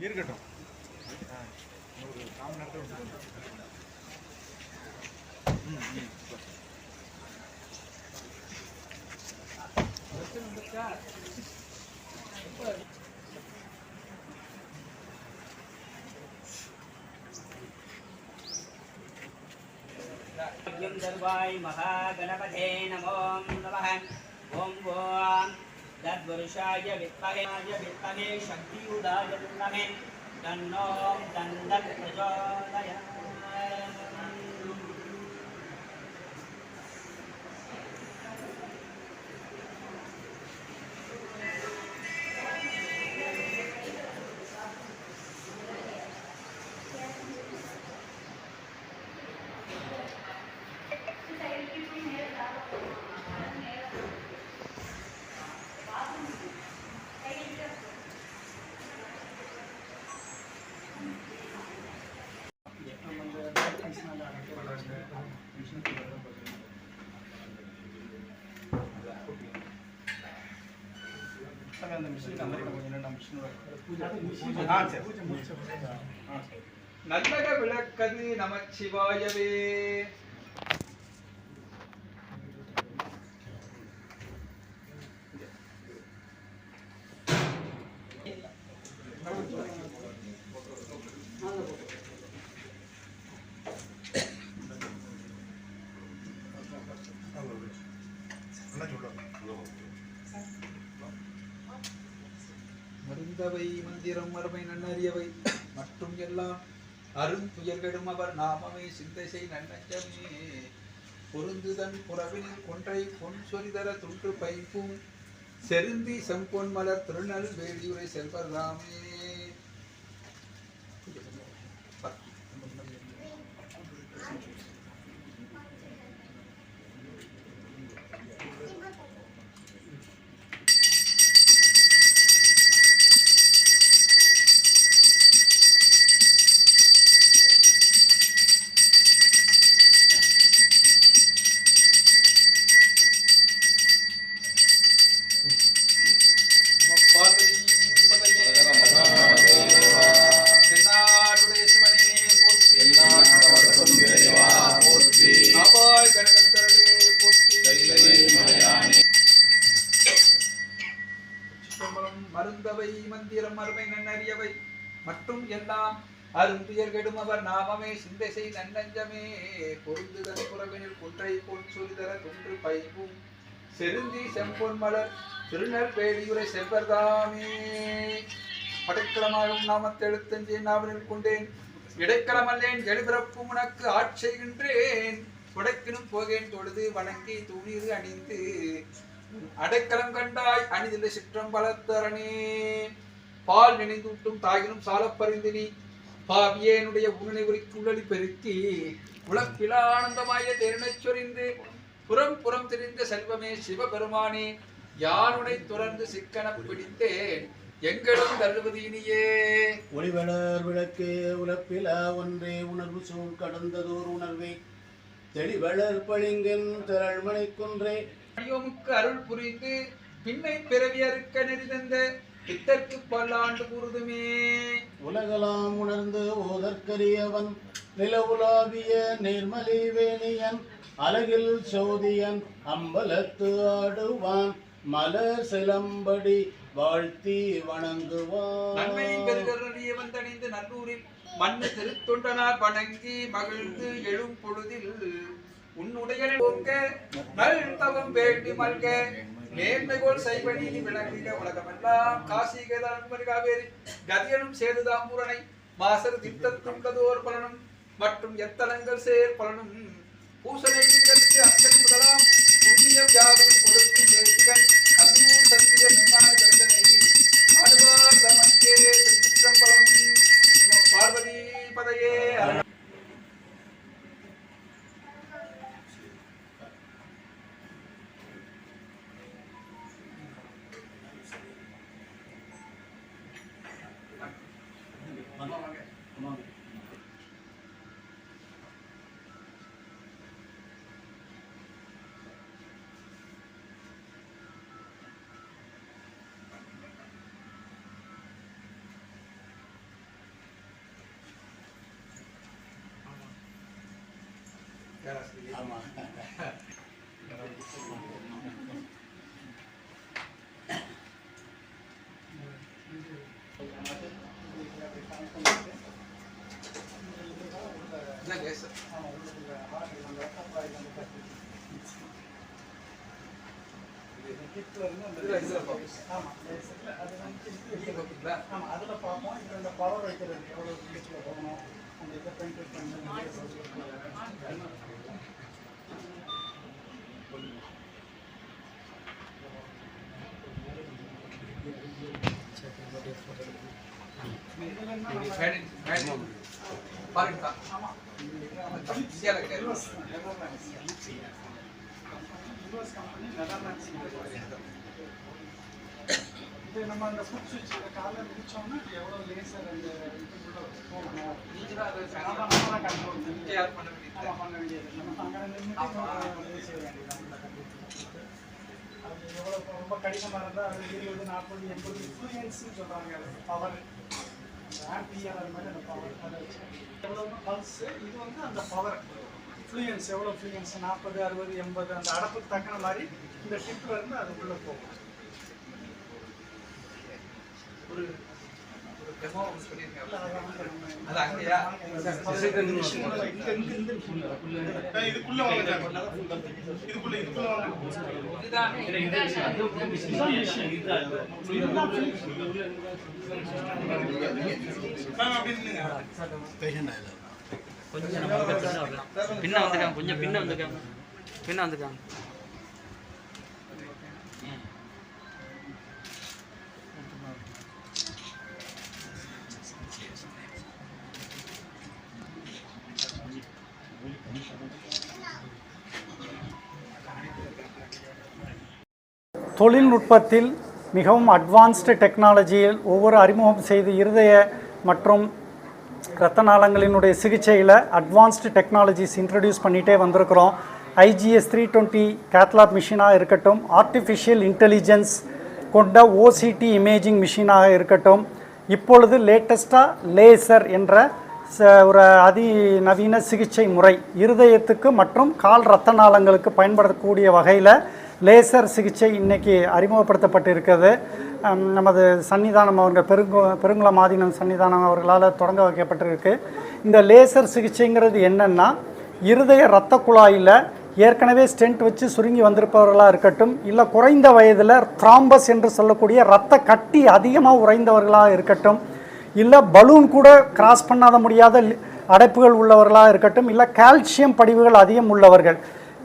இருக்கட்டும் ஆ, ஒரு காமன் நேரத்தில் விட்டுருங்க. ம், ம். यज्ञं सर्वाय महागणपते नमो नमः ॐ तद्वरुषाय विद्महेय विद्महे शक्तियुधाय विद्महे दन्नो दन्दत् प्रचोदयात्। அந்த மிஷின் அந்த மாதிரி கொஞ்சம் நம்ம மிஷினோட ஆ சரி நல்லக விளக்கதி நமச்சிவாயவே மருந்தவை மந்திரம் மறுமை நன்னறியவை. மற்றும் எல்லாம் அருந்துயர்கெடும் அவர் நாமமே சிந்தை செய் நன்னஞ்சமே. பொருந்துதன் புறவினில் கொன்றை பொன் சொரிதர துன்று பைப்பும் செருந்தி செம்பொன் மலர் திருநல் வேலியுரை செல்வர் ராமே மற்றும் அருந்துயர் கெடும் அவர் நாமமே சிந்தை செய் நன்னஞ்சமே. பொருந்துதல் புறவினில் குன்றை போல் சொல்தர துன்று பைவும் செருந்தி செம்பொன் மலர் திருநர் பேடியுரை செவ்வர்தாமே நாமத்தை எழுத்தஞ்சே நாவலில் கொண்டேன். இடைக்கலமல்லேன் எழுபிறப்பு உனக்கு ஆட்செய்கின்றேன் புடைக்கினும் போகேன் தொழுது வணங்கி துணிது அணிந்து. அடைக்கலம் கண்டாய் அணிதில் சிற்றம் பலத்தரணே பால் நினைந்தூட்டும் தாயினும் சாலப்பறிந்து நீ பாவியேனுடைய உரிக்கு உள்ளடி பெருக்கி. உலப்பிலா ஆனந்தமாய தேரினைச் சொரிந்து. புறம் புறம் தெரிந்த செல்வமே சிவபெருமானே. யானுனை துறந்து சிக்கனப் பிடித்தேன். எங்களும் தள்ளுவது இனியே? ஒளிவளர் விளக்கு உலப்பில ஒன்றே உணர்வு சூழ் கடந்ததோர் உணர்வே. தெளிவளர் பளிங்கன் திரள்மனை குன்றே. அடியோமுக்கு அருள் புரிந்து. பின்னை பிறவி அறுக்க நெறிதந்த. பித்தற்கு பல்லாண்டு கூறுதுமே உலகலாம் உணர்ந்து ஓதற்கரியவன் நிலவுலாவிய நேர்மலி வேணியன் அழகில் சோதியன் அம்பலத்து ஆடுவான் மலர் சிலம்படி வாழ்த்தி நன்மை வணங்குவான் பெருகருடைய வந்தடைந்து நல்லூரில் மண்ணு திருத்தொண்டனார் வணங்கி மகிழ்ந்து எழும் பொழுதில் உன்னுடைய நல் தவம் வேண்டி மல்க நேர்மைகோல் சைவ நீதி விளங்குக உலகமெல்லாம் காசி கேதாரன் காவேரி கதியனும் சேதுதாம்பூரனை மாசர் திட்டத்துண்டதோர் பலனும் மற்றும் எத்தலங்கள் சேர் பலனும். பூசனை திங்களுக்கு அத்தனை முதலாம் புண்ணியம் யாவும் கொடுக்கும் தேசிகன் கல்லூர் சத்திய மெஞ்ஞான தரிசனை. ஆடுவார் தமக்கே திருச்சிற்றம்பலம் பார்வதி பதையே ஆமாம் அதில் பார்ப்போம் இதில் இந்த பவர் வைக்கிறது எவ்வளோ ஸ்பீச்சில் போகணும் அந்த இதை பெயிண்ட் பண்ணி இது நம்ம அந்த ஃபுட் சுவிட்ச் இந்த காலைல முடிச்சோம்னா எவ்வளோ லேசர் அந்த இதுக்குள்ள போகணும் நீங்க தான் அதை அதான் கண்ட்ரோல் பண்ண வேண்டியது ஆமாம் பண்ண வேண்டியது நம்ம அங்கே நின்று உதவி செய்ய வேண்டியது? அது எவ்வளோ ரொம்ப கடினமாக இருந்தால் அது இருபது நாற்பது எண்பது இன்ஃப்ளூயன்ஸ்னு சொல்கிறாங்க அது பவர் ஆம்பியர் அது மாதிரி அந்த பவர் அதை எவ்வளோ பல்ஸு இது வந்து அந்த பவர் ஃப்ளூயன்ஸ் எவ்வளோ ஃப்ளூயன்ஸ் நாற்பது அறுபது எண்பது அந்த அடப்புக்கு தக்கின மாதிரி இந்த டிப்ல இருந்து அதுக்குள்ளே போகும். ஒரு கொஞ்சம் நம்ம பக்கம் பின்ன வரலாம் பின்ன வந்துக்காங்க கொஞ்சம் பின்ன வந்துக்காங்க பின்ன வந்துக்காங்க தொழில்நுட்பத்தில் மிகவும் அட்வான்ஸ்டு டெக்னாலஜியில் ஒவ்வொரு அறிமுகம் செய்து இருதய மற்றும் இரத்த நாளங்களினுடைய சிகிச்சையில் அட்வான்ஸ்டு டெக்னாலஜிஸ் இன்ட்ரடியூஸ் பண்ணிகிட்டே வந்திருக்கிறோம். IGS three twenty cath lab மிஷினாக இருக்கட்டும் ஆர்டிஃபிஷியல் இன்டெலிஜென்ஸ் கொண்ட ஓசிடி இமேஜிங் மிஷினாக இருக்கட்டும். இப்பொழுது லேட்டஸ்ட்டாக லேசர் என்ற ஒரு அதிநவீன சிகிச்சை முறை. இருதயத்துக்கு மற்றும் கால் இரத்த நாளங்களுக்கு பயன்படக்கூடிய வகையில் லேசர் சிகிச்சை இன்னைக்கு அறிமுகப்படுத்தப்பட்டு இருக்கிறது நமது சன்னிதானம் அவங்க பெருங்கு பெருங்குளம் ஆதீனம் சன்னிதானம் அவர்களால் தொடங்க வைக்கப்பட்டிருக்கு. இந்த லேசர் சிகிச்சைங்கிறது என்னென்னா இருதய இரத்த குழாயில் ஏற்கனவே ஸ்டென்ட் வச்சு சுருங்கி வந்திருப்பவர்களாக இருக்கட்டும் இல்லை குறைந்த வயதில் த்ராம்பஸ் என்று சொல்லக்கூடிய இரத்த கட்டி அதிகமாக உறைந்தவர்களாக இருக்கட்டும் இல்லை பலூன் கூட கிராஸ் பண்ணாத முடியாத லி- அடைப்புகள் உள்ளவர்களாக இருக்கட்டும் இல்லை கால்சியம் படிவுகள் அதிகம் உள்ளவர்கள்.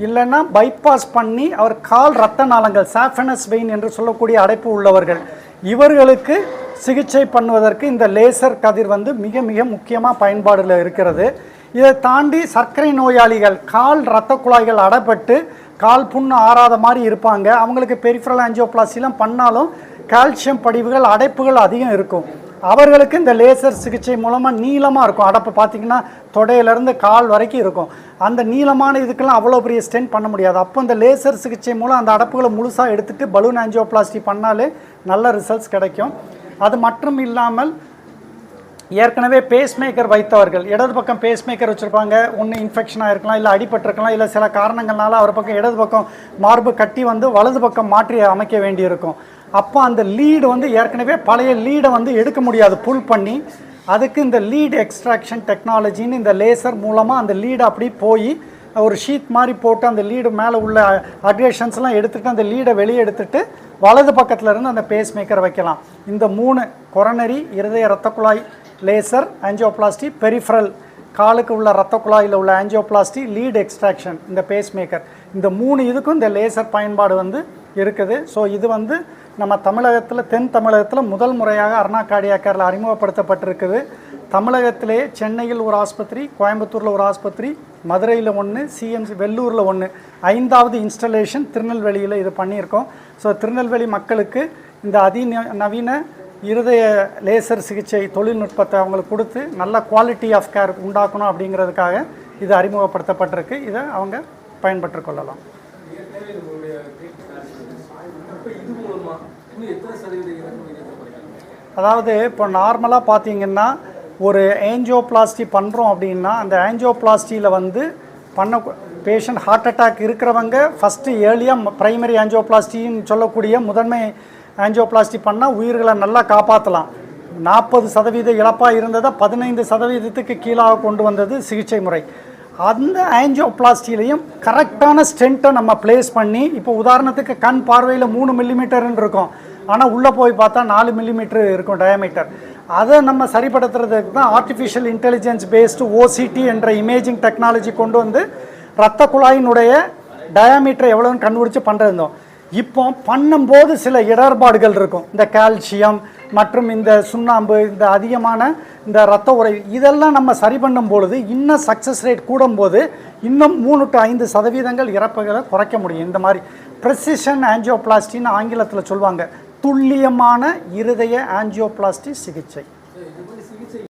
இல்லைன்னா பைபாஸ் பண்ணி அவர் கால் ரத்த நாளங்கள் சாஃபனஸ் வெயின் என்று சொல்லக்கூடிய அடைப்பு உள்ளவர்கள். இவர்களுக்கு சிகிச்சை பண்ணுவதற்கு இந்த லேசர் கதிர் வந்து மிக மிக முக்கியமாக பயன்பாடில் இருக்கிறது. இதை தாண்டி சர்க்கரை நோயாளிகள் கால் இரத்த குழாய்கள் அடைப்பட்டு கால் புண்ணு ஆறாத மாதிரி இருப்பாங்க. அவங்களுக்கு பெரிஃபரல் ஆஞ்சியோபிளாஸ்டிலாம் பண்ணாலும் கால்சியம் படிவுகள் அடைப்புகள் அதிகம் இருக்கும். அவர்களுக்கு இந்த லேசர் சிகிச்சை மூலமாக நீளமாக இருக்கும். அடப்பு பார்த்தீங்கன்னா தொடையிலேருந்து கால் வரைக்கும் இருக்கும். அந்த நீளமான இதுக்கெல்லாம் அவ்வளோ பெரிய ஸ்டென்ட் பண்ண முடியாது. அப்போ இந்த லேசர் சிகிச்சை மூலம் அந்த அடப்புகளை முழுசாக எடுத்துகிட்டு பலூன் ஆஞ்சியோபிளாஸ்டி பண்ணாலே நல்ல ரிசல்ட்ஸ் கிடைக்கும். அது மட்டும் இல்லாமல் ஏற்கனவே பேஸ்மேக்கர் வைத்தவர்கள் இடது பக்கம் பேஸ்மேக்கர் வச்சுருப்பாங்க. ஒன்று இன்ஃபெக்ஷனாக இருக்கலாம் இல்லை அடிபட்டிருக்கலாம் இல்லை சில காரணங்கள்னால அவர் பக்கம் இடது பக்கம் மார்பு கட்டி வந்து வலது பக்கம் மாற்றி அமைக்க வேண்டியிருக்கும். அப்போ அந்த லீடு வந்து ஏற்கனவே பழைய லீடை வந்து எடுக்க முடியாது புல் பண்ணி. அதுக்கு இந்த லீடு எக்ஸ்ட்ராக்ஷன் டெக்னாலஜின்னு இந்த லேசர் மூலமாக அந்த லீடு அப்படி போய் ஒரு ஷீட் மாதிரி போட்டு அந்த லீடு மேலே உள்ள அட்ரேஷன்ஸ்லாம் எடுத்துகிட்டு அந்த லீடை வெளியே எடுத்துட்டு வலது பக்கத்தில் இருந்து அந்த பேஸ் மேக்கர் வைக்கலாம். இந்த மூணு கொரனரி இருதய ரத்த குழாய் லேசர் ஆஞ்சியோபிளாஸ்டி பெரிஃபரல் காலுக்கு உள்ள ரத்த குழாயில் உள்ள ஆஞ்சியோபிளாஸ்டி லீட் எக்ஸ்ட்ராக்ஷன் இந்த பேஸ் மேக்கர் இந்த மூணு இதுக்கும் இந்த லேசர் பயன்பாடு வந்து இருக்குது. ஸோ இது வந்து நம்ம தமிழகத்தில் தென் தமிழகத்தில் முதல் முறையாக அருணா கார்டியாக்கரில் அறிமுகப்படுத்தப்பட்டிருக்குது. தமிழகத்திலே சென்னையில் ஒரு ஆஸ்பத்திரி கோயம்புத்தூரில் ஒரு ஆஸ்பத்திரி மதுரையில் ஒன்று சிஎம்சி வெள்ளூரில் ஒன்று ஐந்தாவது இன்ஸ்டலேஷன் திருநெல்வேலியில் இது பண்ணியிருக்கோம். ஸோ திருநெல்வேலி மக்களுக்கு இந்த அதி நவீன இருதய லேசர் சிகிச்சை தொழில்நுட்பத்தை அவங்களுக்கு கொடுத்து நல்ல குவாலிட்டி ஆஃப் கேர் உண்டாக்கணும் அப்படிங்கிறதுக்காக இது அறிமுகப்படுத்தப்பட்டிருக்கு. இதை அவங்க பயன்பட்டு கொள்ளலாம். அதாவது இப்போ நார்மலாக பார்த்தீங்கன்னா ஒரு ஏஞ்சியோபிளாஸ்டி பண்ணுறோம் அப்படின்னா அந்த ஏஞ்சியோபிளாஸ்டியில் வந்து பண்ண பேஷண்ட் ஹார்ட் அட்டாக் இருக்கிறவங்க ஃபஸ்ட்டு ஏர்லியாக ப்ரைமரி ஆஞ்சியோபிளாஸ்டின்னு சொல்லக்கூடிய முதன்மை ஆஞ்சியோபிளாஸ்டி பண்ணால் உயிர்களை நல்லா காப்பாற்றலாம் நாற்பது சதவீத இழப்பாக இருந்ததை பதினைந்து சதவீதத்துக்கு கீழாக கொண்டு வந்தது சிகிச்சை முறை. அந்த ஆஞ்சியோபிளாஸ்டிலையும் கரெக்டான ஸ்டென்ட்டை நம்ம ப்ளேஸ் பண்ணி இப்போ உதாரணத்துக்கு கண் பார்வையில் மூணு மில்லிமீட்டர்னு இருக்கும். ஆனால் உள்ளே போய் பார்த்தா நாலு மில்லிமீட்டர் இருக்கும் டயாமீட்டர் அதை நம்ம சரிப்படுத்துறதுக்கு தான் ஆர்டிஃபிஷியல் இன்டெலிஜென்ஸ் பேஸ்டு ஓசிடி என்ற இமேஜிங் டெக்னாலஜி கொண்டு வந்து ரத்த குழாயினுடைய டயாமீட்டர் எவ்வளோன்னு கண்டுபிடிச்சு பண்ணுறோம் இப்போ பண்ணும்போது சில இடர்பாடுகள் இருக்கும். இந்த கால்சியம் மற்றும் இந்த சுண்ணாம்பு இந்த அதிகமான இந்த ரத்த உறை இதெல்லாம் நம்ம சரி பண்ணும் பொழுது இன்னும் சக்ஸஸ் ரேட் கூடும்போது இன்னும் மூணு டு ஐந்து சதவீதங்கள் இறப்புகளை குறைக்க முடியும். இந்த மாதிரி ப்ரெசிஷன் ஆஞ்சியோபிளாஸ்டின்னு ஆங்கிலத்தில் சொல்லுவாங்க. துல்லியமான இருதய ஆஞ்சியோபிளாஸ்டி சிகிச்சை.